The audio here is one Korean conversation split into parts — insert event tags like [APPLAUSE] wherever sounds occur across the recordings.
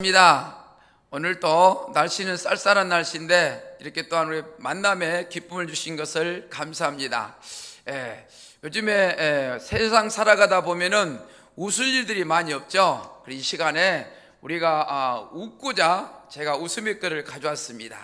입니다. 오늘 또 날씨는 쌀쌀한 날씨인데 이렇게 또한 우리 만남에 기쁨을 주신 것을 감사합니다. 예, 요즘에 예, 세상 살아가다 보면은 웃을 일들이 많이 없죠. 이 시간에 우리가 아, 웃고자 제가 웃음의 거를 가져왔습니다.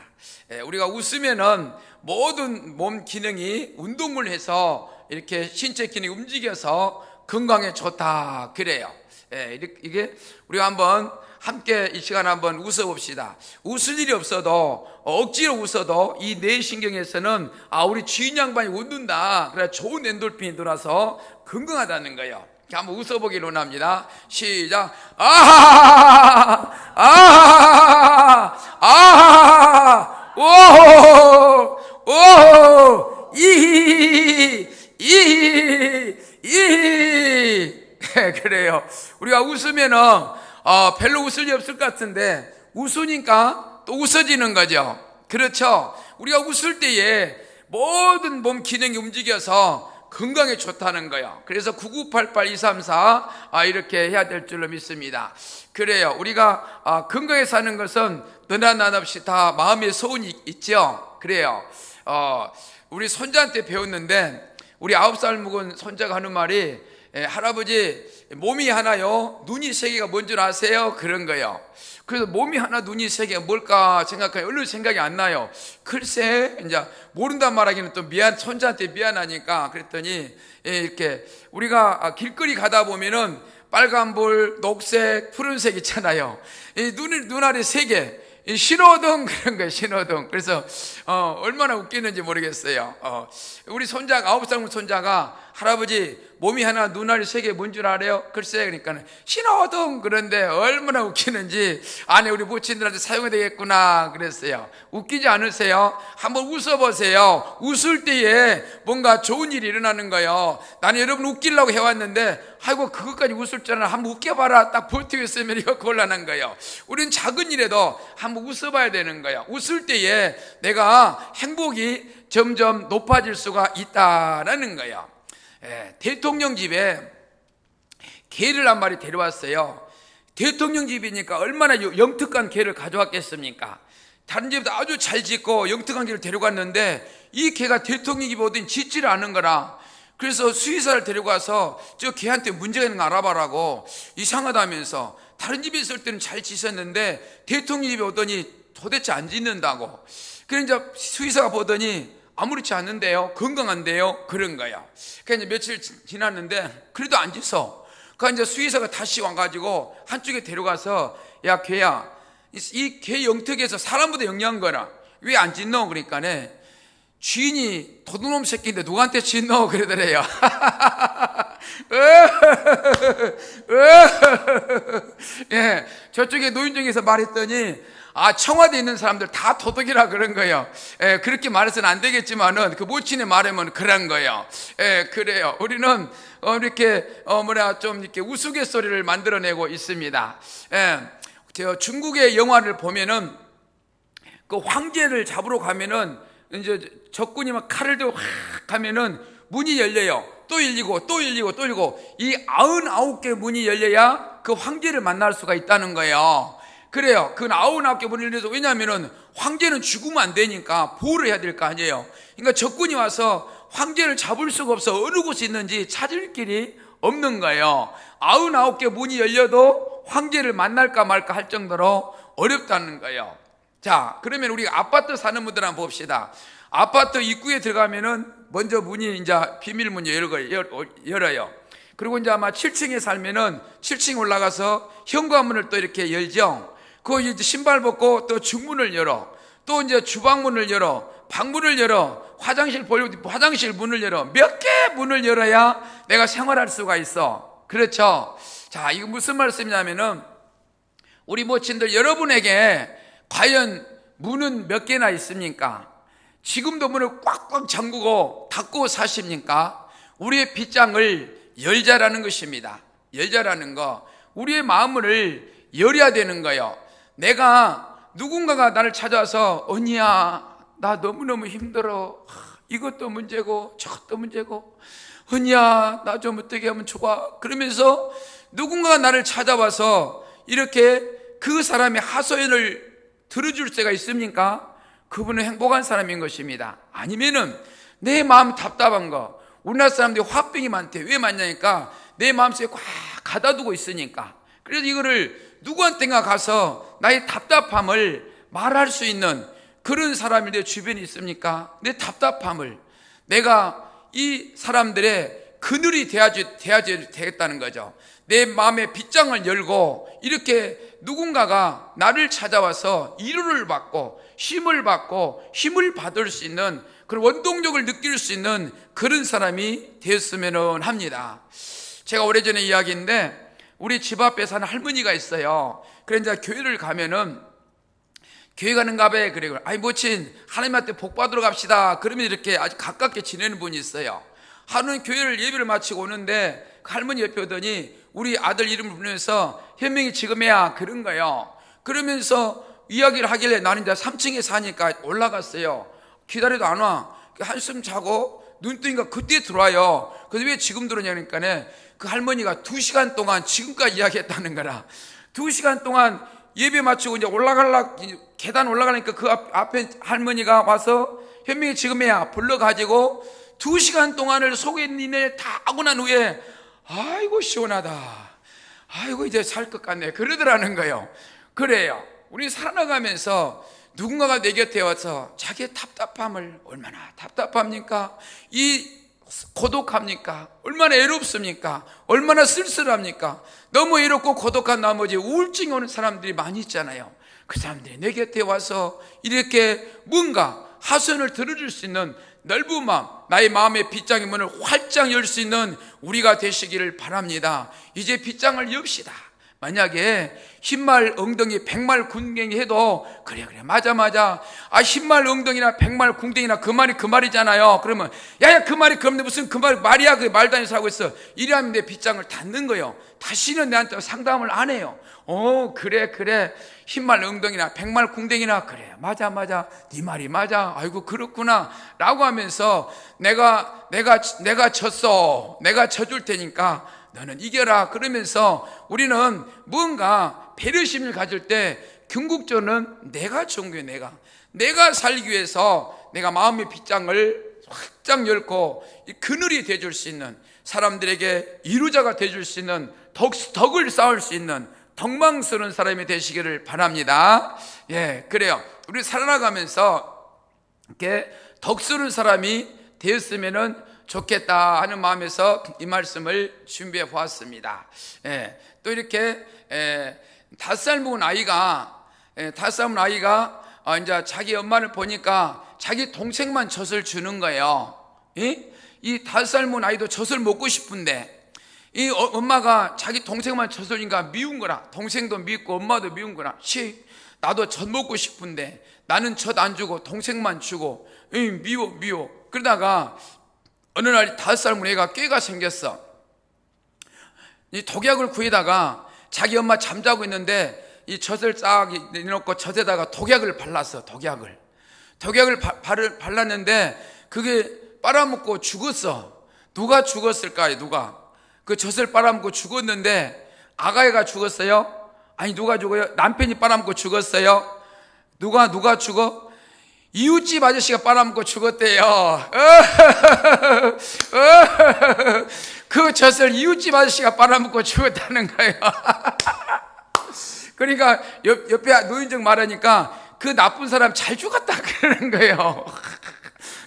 예, 우리가 웃으면은 모든 몸 기능이 운동을 해서 이렇게 신체 기능이 움직여서 건강에 좋다 그래요. 예, 이게 우리가 한번 함께 이 시간 한번 웃어봅시다. 웃을 일이 없어도 억지로 웃어도 이 뇌신경에서는 아 우리 주인 양반이 웃는다. 그래 좋은 엔돌핀이 돌아서 건강하다는 거예요. 한번 웃어보기로 합니다. 시작. 아하하하 아하하하 아하하하 오호 오호 이히 이히 이히 [LAUGHS] 그래요. 우리가 웃으면은 어, 별로 웃을 일 없을 것 같은데 웃으니까 또 웃어지는 거죠. 그렇죠. 우리가 웃을 때에 모든 몸 기능이 움직여서 건강에 좋다는 거예요. 그래서 9988-234 아, 이렇게 해야 될 줄로 믿습니다. 그래요. 우리가 아, 건강에 사는 것은 너나 나 없이 다 마음의 소원이 있죠. 그래요. 어, 우리 손자한테 배웠는데 우리 아홉 살 먹은 손자가 하는 말이 예, 할아버지 몸이 하나요? 눈이 세 개가 뭔 줄 아세요? 그런 거예요. 그래서 몸이 하나 눈이 세 개가 뭘까 생각하니 얼른 생각이 안 나요. 글쎄 이제 모른단 말하기는 또 미안 손자한테 미안하니까 그랬더니 예, 이렇게 우리가 아, 길거리 가다 보면은 빨간불 녹색 푸른색 있잖아요. 이 눈, 눈알이 세개. 이 신호등 [LAUGHS] 그런 거예요 신호등. 그래서 어, 얼마나 웃기는지 모르겠어요. 어, 우리 손자가 아홉 살 손자가 할아버지 몸이 하나 눈알이 세 개 뭔 줄 알아요? 글쎄 그러니까 신호등 그런데 얼마나 웃기는지 안에 우리 부친들한테 사용이 되겠구나 그랬어요. 웃기지 않으세요? 한번 웃어보세요. 웃을 때에 뭔가 좋은 일이 일어나는 거예요. 나는 여러분 웃기려고 해왔는데 아이고 그것까지 웃을 줄 알아 한번 웃겨봐라. 딱 버티고 있으면 이거 곤란한 거예요. 우리는 작은 일에도 한번 웃어봐야 되는 거예요. 웃을 때에 내가 행복이 점점 높아질 수가 있다라는 거예요. 예, 대통령 집에 개를 한 마리 데려왔어요. 대통령 집이니까 얼마나 요- 영특한 개를 가져왔겠습니까? 다른 집도 아주 잘 짓고 영특한 개를 데려갔는데 이 개가 대통령 집에 오더니 짖지를 않은 거라. 그래서 수의사를 데려가서 저 개한테 문제가 있는 거 알아봐라고 이상하다면서 다른 집에 있을 때는 잘 짖었는데 대통령 집에 오더니 도대체 안 짖는다고. 그래 이제 수의사가 보더니 아무렇지 않은데요 건강한데요 그런 거야. 그러니까 며칠 지- 지났는데 그래도 안 짖어 그러니까 이제 수의사가 다시 와가지고 한쪽에 데려가서 야 개야 이 개 영특에서 사람보다 영리한 거라. 왜 안 짖노? 그러니까네. 주인이 도둑놈 새끼인데 누구한테 짖노? 그러더래요. [LAUGHS] 예, 저쪽에 노인정에서 말했더니 아 청와대에 있는 사람들 다 도둑이라 그런 거예요. 예, 그렇게 말해서는 안 되겠지만은 그 모친의 말하면 그런 거예요. 예, 그래요. 우리는 어, 이렇게 어 뭐냐 좀 이렇게 우스갯소리를 만들어내고 있습니다. 예, 저 중국의 영화를 보면은 그 황제를 잡으러 가면은 이제 적군이 막 칼을 들고 확 하면은 문이 열려요. 또 열리고 또 열리고 또 열리고 이 아흔 아홉 개 문이 열려야 그 황제를 만날 수가 있다는 거예요. 그래요. 그 아흔아홉 개 문이 열려서 왜냐하면은 황제는 죽으면 안 되니까 보호를 해야 될 거 아니에요. 그러니까 적군이 와서 황제를 잡을 수가 없어 어느 곳에 있는지 찾을 길이 없는 거예요. 아흔아홉 개 문이 열려도 황제를 만날까 말까 할 정도로 어렵다는 거예요. 자, 그러면 우리 아파트 사는 분들 한번 봅시다. 아파트 입구에 들어가면은 먼저 문이 이제 비밀문 열어요. 그리고 이제 아마 7층에 살면은 7층 올라가서 현관문을 또 이렇게 열죠. 그 신발 벗고 또 중문을 열어. 또 이제 주방문을 열어. 방문을 열어. 화장실 보려고 화장실 문을 열어. 몇 개 문을 열어야 내가 생활할 수가 있어. 그렇죠. 자, 이거 무슨 말씀이냐면은 우리 모친들 여러분에게 과연 문은 몇 개나 있습니까? 지금도 문을 꽉꽉 잠그고 닫고 사십니까? 우리의 빗장을 열자라는 것입니다. 열자라는 거. 우리의 마음을 열어야 되는 거예요. 내가 누군가가 나를 찾아와서 언니야 나 너무너무 힘들어. 하, 이것도 문제고 저것도 문제고 언니야 나 좀 어떻게 하면 좋아. 그러면서 누군가가 나를 찾아와서 이렇게 그 사람의 하소연을 들어줄 수가 있습니까? 그분은 행복한 사람인 것입니다. 아니면은 내 마음 답답한 거. 우리나라 사람들이 화병이 많대. 왜 많냐니까 내 마음속에 꽉 가다두고 있으니까. 그래서 이거를 누구한테가 가서 나의 답답함을 말할 수 있는 그런 사람이 내 주변에 있습니까? 내 답답함을 내가 이 사람들의 그늘이 돼야지, 돼야지 되겠다는 거죠. 내 마음의 빗장을 열고 이렇게 누군가가 나를 찾아와서 위로를 받고 힘을 받고 힘을 받을 수 있는 그런 원동력을 느낄 수 있는 그런 사람이 되었으면 합니다. 제가 오래전에 이야기인데 우리 집 앞에 사는 할머니가 있어요. 그래 이제 교회를 가면은 교회 가는가 봐. 그래. 아이, 모친, 하나님한테 복 받으러 갑시다. 그러면 이렇게 아주 가깝게 지내는 분이 있어요. 하루는 교회를 예배를 마치고 오는데 그 할머니 옆에 오더니 우리 아들 이름을 부르면서 현명이 지금이야. 그런 거예요. 그러면서 이야기를 하길래 나는 이제 3층에 사니까 올라갔어요. 기다려도 안 와. 한숨 자고 눈 뜨니까 그때 들어와요. 그래서 왜 지금 들어오냐니까 그 할머니가 두 시간 동안 지금까지 이야기했다는 거라. 두 시간 동안 예배 마치고 이제 올라갈라 계단 올라가니까 그 앞, 앞에 할머니가 와서 현명이 지금이야 불러가지고 두 시간 동안을 속에 니네 다 하고 난 후에 아이고 시원하다. 아이고 이제 살 것 같네. 그러더라는 거예요. 그래요. 우리 살아나가면서 누군가가 내 곁에 와서 자기의 답답함을 얼마나 답답합니까? 이 고독합니까? 얼마나 애롭습니까? 얼마나 쓸쓸합니까? 너무 애롭고 고독한 나머지 우울증이 오는 사람들이 많이 있잖아요. 그 사람들이 내 곁에 와서 이렇게 뭔가 하소연을 들어줄 수 있는 넓은 마음, 나의 마음의 빗장의 문을 활짝 열 수 있는 우리가 되시기를 바랍니다. 이제 빗장을 엽시다. 만약에 흰말 엉덩이 백말 군갱이 해도 그래 그래 맞아 맞아. 아 흰말 엉덩이나 백말 궁뎅이나 그 말이 그 말이잖아요. 그러면 야야 그 말이 그런데 무슨 그 말 말이야? 그 말도 아니서 하고 있어. 이러면 내 빗장을 닫는 거예요. 다시는 내한테 상담을 안 해요. 어 그래 그래. 흰말 엉덩이나 백말 궁뎅이나 그래 맞아 맞아. 네 말이 맞아. 아이고 그렇구나. 라고 하면서 내가 내가 내가 졌어. 내가 져줄 테니까 너는 이겨라 그러면서 우리는 뭔가 배려심을 가질 때 궁극적으로는 내가 종교해 내가 내가 살기 위해서 내가 마음의 빗장을 확장 열고 이 그늘이 돼줄 수 있는 사람들에게 이루자가 돼줄 수 있는 덕, 덕을 쌓을 수 있는 덕망스러운 사람이 되시기를 바랍니다. 예, 그래요. 우리 살아나가면서 이렇게 덕스러운 사람이 되었으면은 좋겠다 하는 마음에서 이 말씀을 준비해 보았습니다. 예, 또 이렇게 예, 다섯 살 먹은 아이가 예, 다섯 살 먹은 아이가 어, 이제 자기 엄마를 보니까 자기 동생만 젖을 주는 거예요. 예? 이 다섯 살 먹은 아이도 젖을 먹고 싶은데 이 어, 엄마가 자기 동생만 젖을 주니까 미운 거라. 동생도 밉고 엄마도 미운 거라. 시 나도 젖 먹고 싶은데 나는 젖 안 주고 동생만 주고 이 미워 미워. 그러다가 어느 날 다섯 살 애가 꾀가 생겼어. 이 독약을 구해다가 자기 엄마 잠자고 있는데 이 젖을 싹 내놓고 젖에다가 독약을 발랐어. 독약을. 독약을 바, 발, 발랐는데 그게 빨아먹고 죽었어. 누가 죽었을까요? 누가? 그 젖을 빨아먹고 죽었는데 아가이가 죽었어요? 아니 누가 죽어요? 남편이 빨아먹고 죽었어요? 누가 누가 죽어? 이웃집 아저씨가 빨아먹고 죽었대요. 그 젖을 이웃집 아저씨가 빨아먹고 죽었다는 거예요. 그러니까 옆, 옆에 노인정 말하니까 그 나쁜 사람 잘 죽었다 그러는 거예요.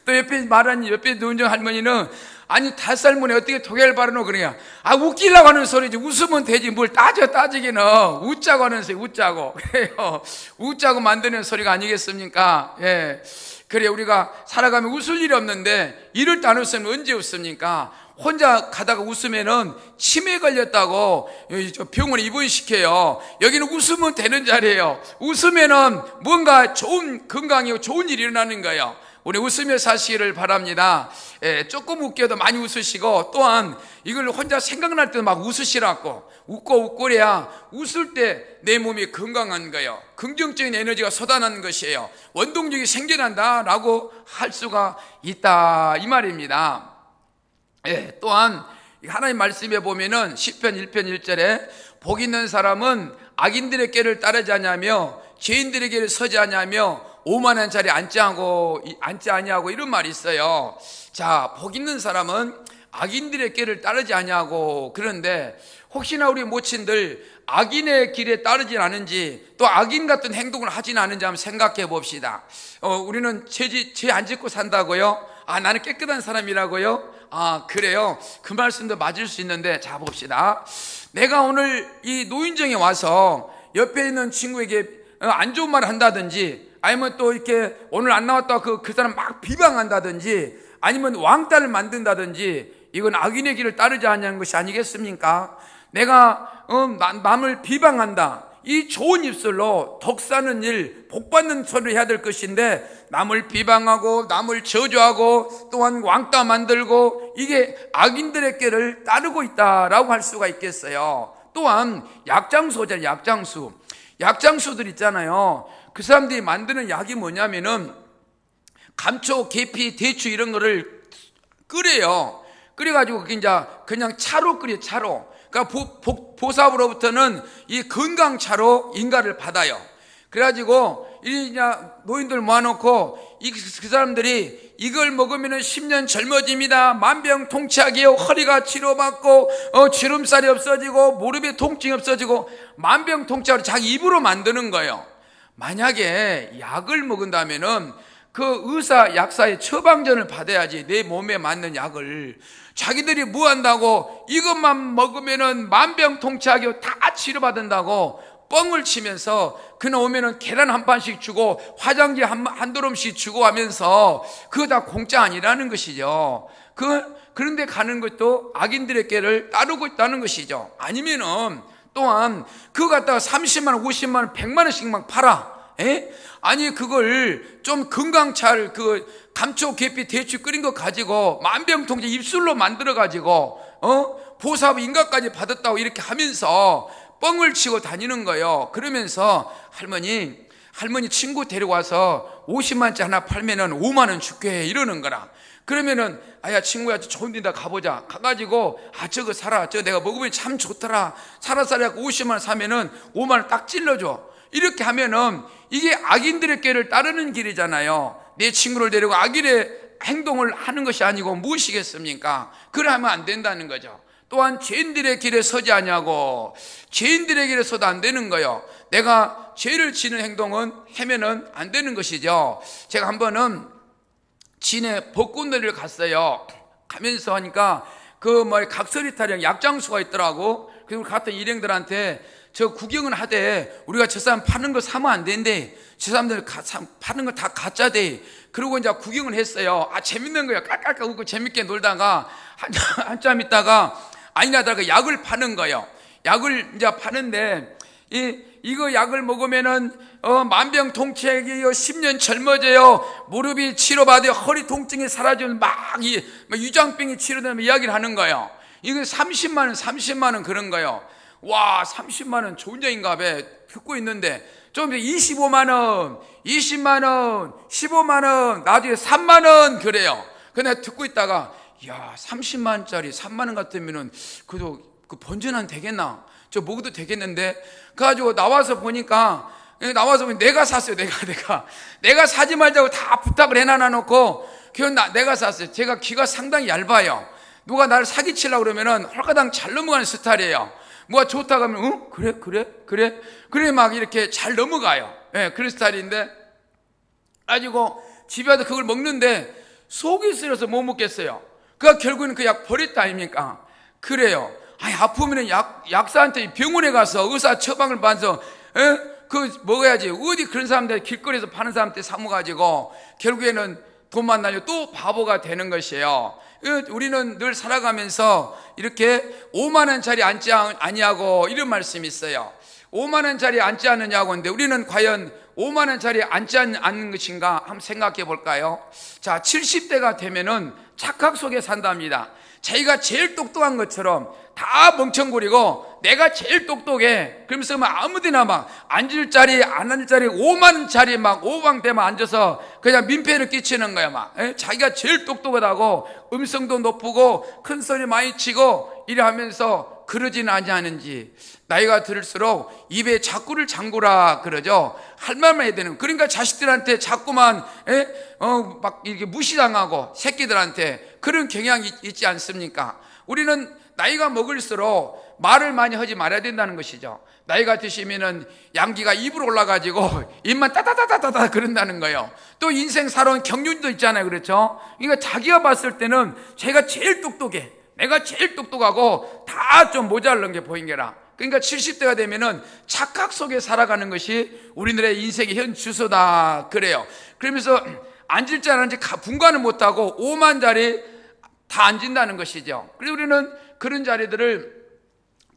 또 옆에 말하니 옆에 노인정 할머니는 아니 다섯 살 문에 어떻게 독약을 바르노 그래야 아 웃기려고 하는 소리지 웃으면 되지. 뭘 따져 따지기는. 웃자고 하는 소리 웃자고. [LAUGHS] 그래요. 웃자고 만드는 소리가 아니겠습니까? 예. 그래 우리가 살아가면 웃을 일이 없는데 이럴 때 안 웃으면 언제 웃습니까? 혼자 가다가 웃으면은 치매 걸렸다고 병원에 입원시켜요. 여기는 웃으면 되는 자리예요. 웃으면은 뭔가 좋은 건강이고 좋은 일이 일어나는 거예요. 우리 웃으며 사시기를 바랍니다. 예, 조금 웃겨도 많이 웃으시고 또한 이걸 혼자 생각날 때도 막 웃으시라고 웃고 웃고 그래야 웃을 때 내 몸이 건강한 거예요. 긍정적인 에너지가 쏟아나는 것이에요. 원동력이 생겨난다라고 할 수가 있다 이 말입니다. 예, 또한 하나님 말씀에 보면은 10편 1편 1절에 복 있는 사람은 악인들의 길을 따르지 않냐며 죄인들의 길을 서지 않냐며 5만 원짜리 않고 앉지 아니하고 이런 말이 있어요. 자, 복 있는 사람은 악인들의 길을 따르지 아니하고 그런데 혹시나 우리 모친들 악인의 길에 따르진 않은지 또 악인 같은 행동을 하진 않은지 한번 생각해 봅시다. 어, 우리는 죄안 짓고 산다고요? 아, 나는 깨끗한 사람이라고요? 아, 그래요? 그 말씀도 맞을 수 있는데, 자, 봅시다. 내가 오늘 이 노인정에 와서 옆에 있는 친구에게 어, 안 좋은 말을 한다든지, 아니면 또 이렇게 오늘 안 나왔다 그, 그 사람 막 비방한다든지, 아니면 왕따를 만든다든지, 이건 악인의 길을 따르지 않냐는 것이 아니겠습니까? 내가 어, 남을 비방한다. 이 좋은 입술로 덕 사는 일, 복 받는 소리를 해야 될 것인데 남을 비방하고 남을 저주하고 또한 왕따 만들고 이게 악인들의 길을 따르고 있다라고 할 수가 있겠어요. 또한 약장수잖아요. 약장수. 약장수들 있잖아요. 그 사람들이 만드는 약이 뭐냐면은 감초, 계피, 대추 이런 거를 끓여요. 끓여가지고 이제 그냥 차로 끓여 차로. 그러니까 보, 보, 보사부로부터는 이 건강차로 인가를 받아요. 그래가지고 이 노인들 모아놓고 이, 그 사람들이 이걸 먹으면 10년 젊어집니다. 만병통치약이요. 허리가 치료받고 어, 주름살이 없어지고 무릎에 통증이 없어지고 만병통치약을 자기 입으로 만드는 거예요. 만약에 약을 먹은다면은 그 의사 약사의 처방전을 받아야지 내 몸에 맞는 약을 자기들이 뭐 한다고 이것만 먹으면은 만병통치약이 다 치료받는다고 뻥을 치면서 그날 오면은 계란 한 판씩 주고 화장지 한, 한 도름씩 주고 하면서 그거 다 공짜 아니라는 것이죠. 그, 그런데 가는 것도 악인들의 길을 따르고 있다는 것이죠. 아니면은 또한 그거 갖다가 30만 원, 50만 원, 100만 원씩 막 팔아. 에? 아니 그걸 좀 건강찰 그 감초 계피 대추 끓인 거 가지고 만병통치 입술로 만들어 가지고 어 보사부 인가까지 받았다고 이렇게 하면서 뻥을 치고 다니는 거예요. 그러면서 할머니 할머니 친구 데려와서 50만짜리 하나 팔면은 5만 원 줄게 이러는 거라. 그러면은 아야 친구야 좋은 데다 가보자 가가지고 아 저거 사라 저 내가 먹으면 참 좋더라 사라 사라 50만 원 사면은 5만 원 딱 찔러줘 이렇게 하면은 이게 악인들의 길을 따르는 길이잖아요. 내 친구를 데리고 악인의 행동을 하는 것이 아니고 무엇이겠습니까? 그러면 안 된다는 거죠. 또한 죄인들의 길에 서지 아니하고 죄인들의 길에 서도 안 되는 거요. 내가 죄를 지는 행동은 하면은 안 되는 것이죠. 제가 한 번은 진해 벚꽃놀이를 갔어요. 가면서 하니까 그 뭐 각설이 타령 약장수가 있더라고. 그리고 갔던 일행들한테 저 구경은 하되 우리가 저 사람 파는 거 사면 안 된대. 저 사람들 가, 사, 파는 거 다 가짜대. 그리고 이제 구경을 했어요. 아 재밌는 거야. 깔깔깔 웃고 재밌게 놀다가 한, [LAUGHS] 한참 있다가 아니나다가 약을 파는 거예요. 약을 이제 파는데 이 이거 약을 먹으면은 어, 만병통치약이요 10년 젊어져요 무릎이 치료받아요 허리 통증이 사라지면 막이 유장병이 치료되는 이야기를 하는 거예요. 이거 30만 원, 30만 원 그런 거예요. 와 30만 원 좋은 자인가 봐 듣고 있는데 좀 25만 원, 20만 원, 15만 원, 나중에 3만 원 그래요. 근데 듣고 있다가 야 30만 원짜리 3만 원 같으면은 그래도 그 번전한 되겠나? 저 먹어도 되겠는데 그래가지고 나와서 보니까 나와서 보니 내가 샀어요 내가 내가. 내가 사지 말자고 다 부탁을 해놔 놓고 그건 나, 내가 샀어요. 제가 귀가 상당히 얇아요. 누가 나를 사기치려고 그러면은 헐가당 잘 넘어가는 스타일이에요. 뭐가 좋다고 하면 응? 그래 그래 그래? 그래 막 이렇게 잘 넘어가요. 예, 그런 스타일인데. 가지고 집에 와서 그걸 먹는데 속이 쓰려서 못 먹겠어요. 그가 결국에는 그약 버렸다 아닙니까? 그래요 아니 아프면 약 약사한테 병원에 가서 의사 처방을 받아서 에? 그 먹어야지 어디 그런 사람들 길거리에서 파는 사람한테 사 먹어가지고 결국에는 돈 만나려 또 바보가 되는 것이에요. 우리는 늘 살아가면서 이렇게 5만 원짜리 앉지 아니하고 이런 말씀이 있어요. 5만 원짜리 앉지 않느냐고 하는데 우리는 과연 5만 원짜리 앉지 않는 것인가 한번 생각해 볼까요? 자, 70대가 되면은 착각 속에 산답니다. 자기가 제일 똑똑한 것처럼 다 멍청거리고 내가 제일 똑똑해. 그러면서 막 아무데나 막 앉을 자리 안 앉을 자리 5만 짜리 막 오방대만 앉아서 그냥 민폐를 끼치는 거야 막. 에? 자기가 제일 똑똑하다고 음성도 높고 큰 소리 많이 치고 이래 하면서 그러진 아니하는지 나이가 들을수록 입에 자꾸를 잠그라 그러죠. 할 말만 해야 되는. 그러니까 자식들한테 자꾸만 에? 어, 막 이렇게 무시당하고 새끼들한테 그런 경향이 있지 않습니까? 우리는 나이가 먹을수록 말을 많이 하지 말아야 된다는 것이죠. 나이가 드시면은 양기가 입으로 올라가지고 [LAUGHS] 입만 따다다다다다 그런다는 거예요. 또 인생 살아온 경륜도 있잖아요. 그렇죠? 그러니까 자기가 봤을 때는 제가 제일 똑똑해. 내가 제일 똑똑하고 다 좀 모자란 게 보인 게라. 그러니까 70대가 되면은 착각 속에 살아가는 것이 우리들의 인생의 현 주소다. 그래요. 그러면서 앉을 줄 아는지 분간을 못하고 오만 자리 다 앉는다는 것이죠. 그래서 우리는 그런 자리들을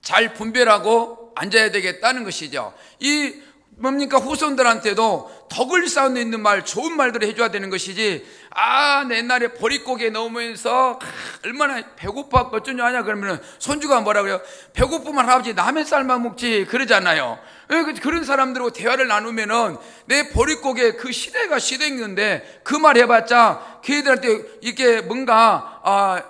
잘 분별하고 앉아야 되겠다는 것이죠. 이 뭡니까 후손들한테도 덕을 쌓는 있는 말, 좋은 말들을 해줘야 되는 것이지. 아, 내 옛날에 보릿고개 넘으면서 아, 얼마나 배고파 어쩌냐 하냐 그러면은 손주가 뭐라 그래요? 배고프면 할아버지 남의 쌀만 먹지 그러잖아요. 예, 그- 그런 사람들하고 대화를 나누면은 내 보릿고개 그 시대가 시대인데 그 말 해봤자 걔들한테 이게 뭔가 아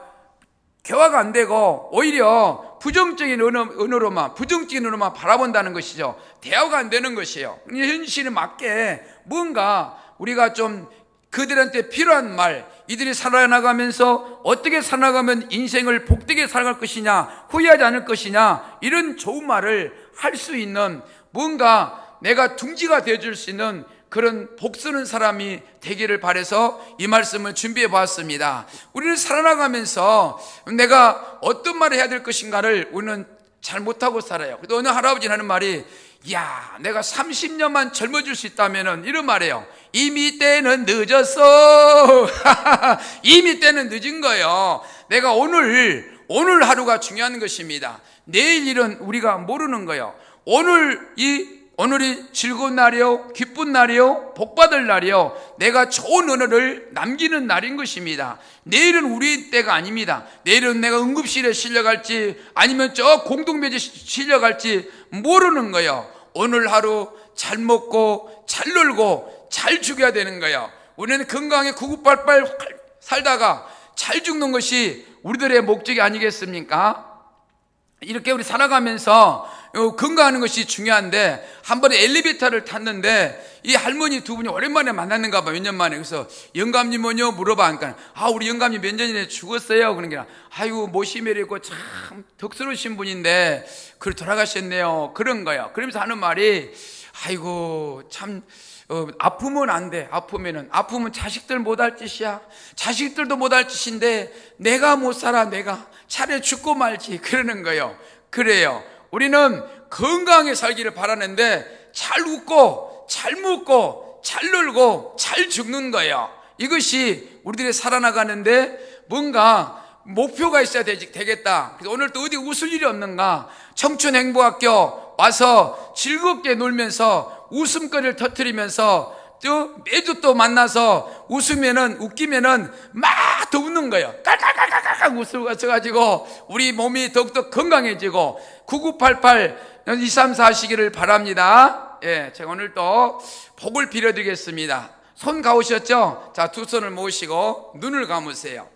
개화가 안 되고 오히려 부정적인 언어, 언어로만 부정적인 언어로만 바라본다는 것이죠. 대화가 안 되는 것이에요. 현실에 맞게 뭔가 우리가 좀 그들한테 필요한 말, 이들이 살아나가면서 어떻게 살아가면 인생을 복되게 살아갈 것이냐, 후회하지 않을 것이냐, 이런 좋은 말을 할 수 있는 뭔가 내가 둥지가 되어줄 수 있는 그런 복쓰는 사람이 되기를 바래서 이 말씀을 준비해 보았습니다. 우리는 살아나가면서 내가 어떤 말을 해야 될 것인가를 우리는 잘 못하고 살아요. 그래도 어느 할아버지는 하는 말이 야, 내가 30년만 젊어질 수 있다면은 이런 말이에요. 이미 때는 늦었어. [LAUGHS] 이미 때는 늦은 거예요. 내가 오늘 오늘 하루가 중요한 것입니다. 내일 일은 우리가 모르는 거예요. 오늘 이 오늘이 즐거운 날이요, 기쁜 날이요, 복받을 날이요, 내가 좋은 언어를 남기는 날인 것입니다. 내일은 우리 때가 아닙니다. 내일은 내가 응급실에 실려갈지, 아니면 저 공동묘지 실려갈지 모르는 거예요. 오늘 하루 잘 먹고, 잘 놀고, 잘 죽여야 되는 거예요. 우리는 건강에 구구빨빨 살다가 잘 죽는 것이 우리들의 목적이 아니겠습니까? 이렇게 우리 살아가면서 어, 건강하는 것이 중요한데 한 번에 엘리베이터를 탔는데 이 할머니 두 분이 오랜만에 만났는가 봐 몇 년 만에 그래서 영감님 뭐냐 물어봐 그러니까 아 우리 영감님 몇 년 전에 죽었어요 그런 게 아이고 모시멜이 있고 참 덕스러우신 분인데 그걸 돌아가셨네요 그런 거예요 그러면서 하는 말이 아이고 참 어, 아프면 안 돼. 아프면은 아프면 자식들 못할 짓이야. 자식들도 못할 짓인데 내가 못 살아. 내가 차라리 죽고 말지. 그러는 거예요. 그래요. 우리는 건강하게 살기를 바라는데 잘 웃고 잘 먹고 잘 놀고 잘 죽는 거예요. 이것이 우리들이 살아나가는데 뭔가 목표가 있어야 되겠다. 그래서 오늘 또 어디 웃을 일이 없는가? 청춘행보학교 와서 즐겁게 놀면서 웃음거리를 터뜨리면서 또 매주 또 만나서 웃으면은 웃기면은 막 더 웃는 거예요. 깔깔깔깔깔 웃어가지고 우리 몸이 더욱더 건강해지고 9988 234 하시기를 바랍니다. 예, 제가 오늘 또 복을 빌어드리겠습니다. 손 가오셨죠? 자, 두 손을 모으시고 눈을 감으세요.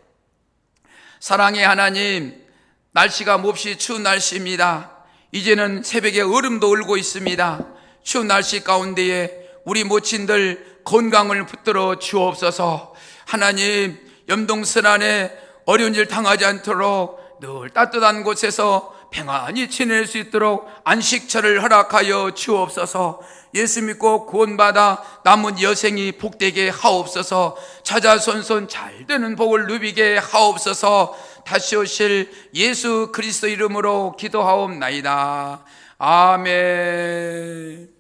사랑의 하나님, 날씨가 몹시 추운 날씨입니다. 이제는 새벽에 얼음도 울고 있습니다. 추운 날씨 가운데에 우리 모친들 건강을 붙들어 주옵소서. 하나님, 염동선 안에 어려운 일 당하지 않도록 늘 따뜻한 곳에서 평안히 지낼 수 있도록 안식처를 허락하여 주옵소서. 예수 믿고 구원받아 남은 여생이 복되게 하옵소서. 찾아손손 잘 되는 복을 누비게 하옵소서. 다시 오실 예수 그리스도 이름으로 기도하옵나이다. 아멘.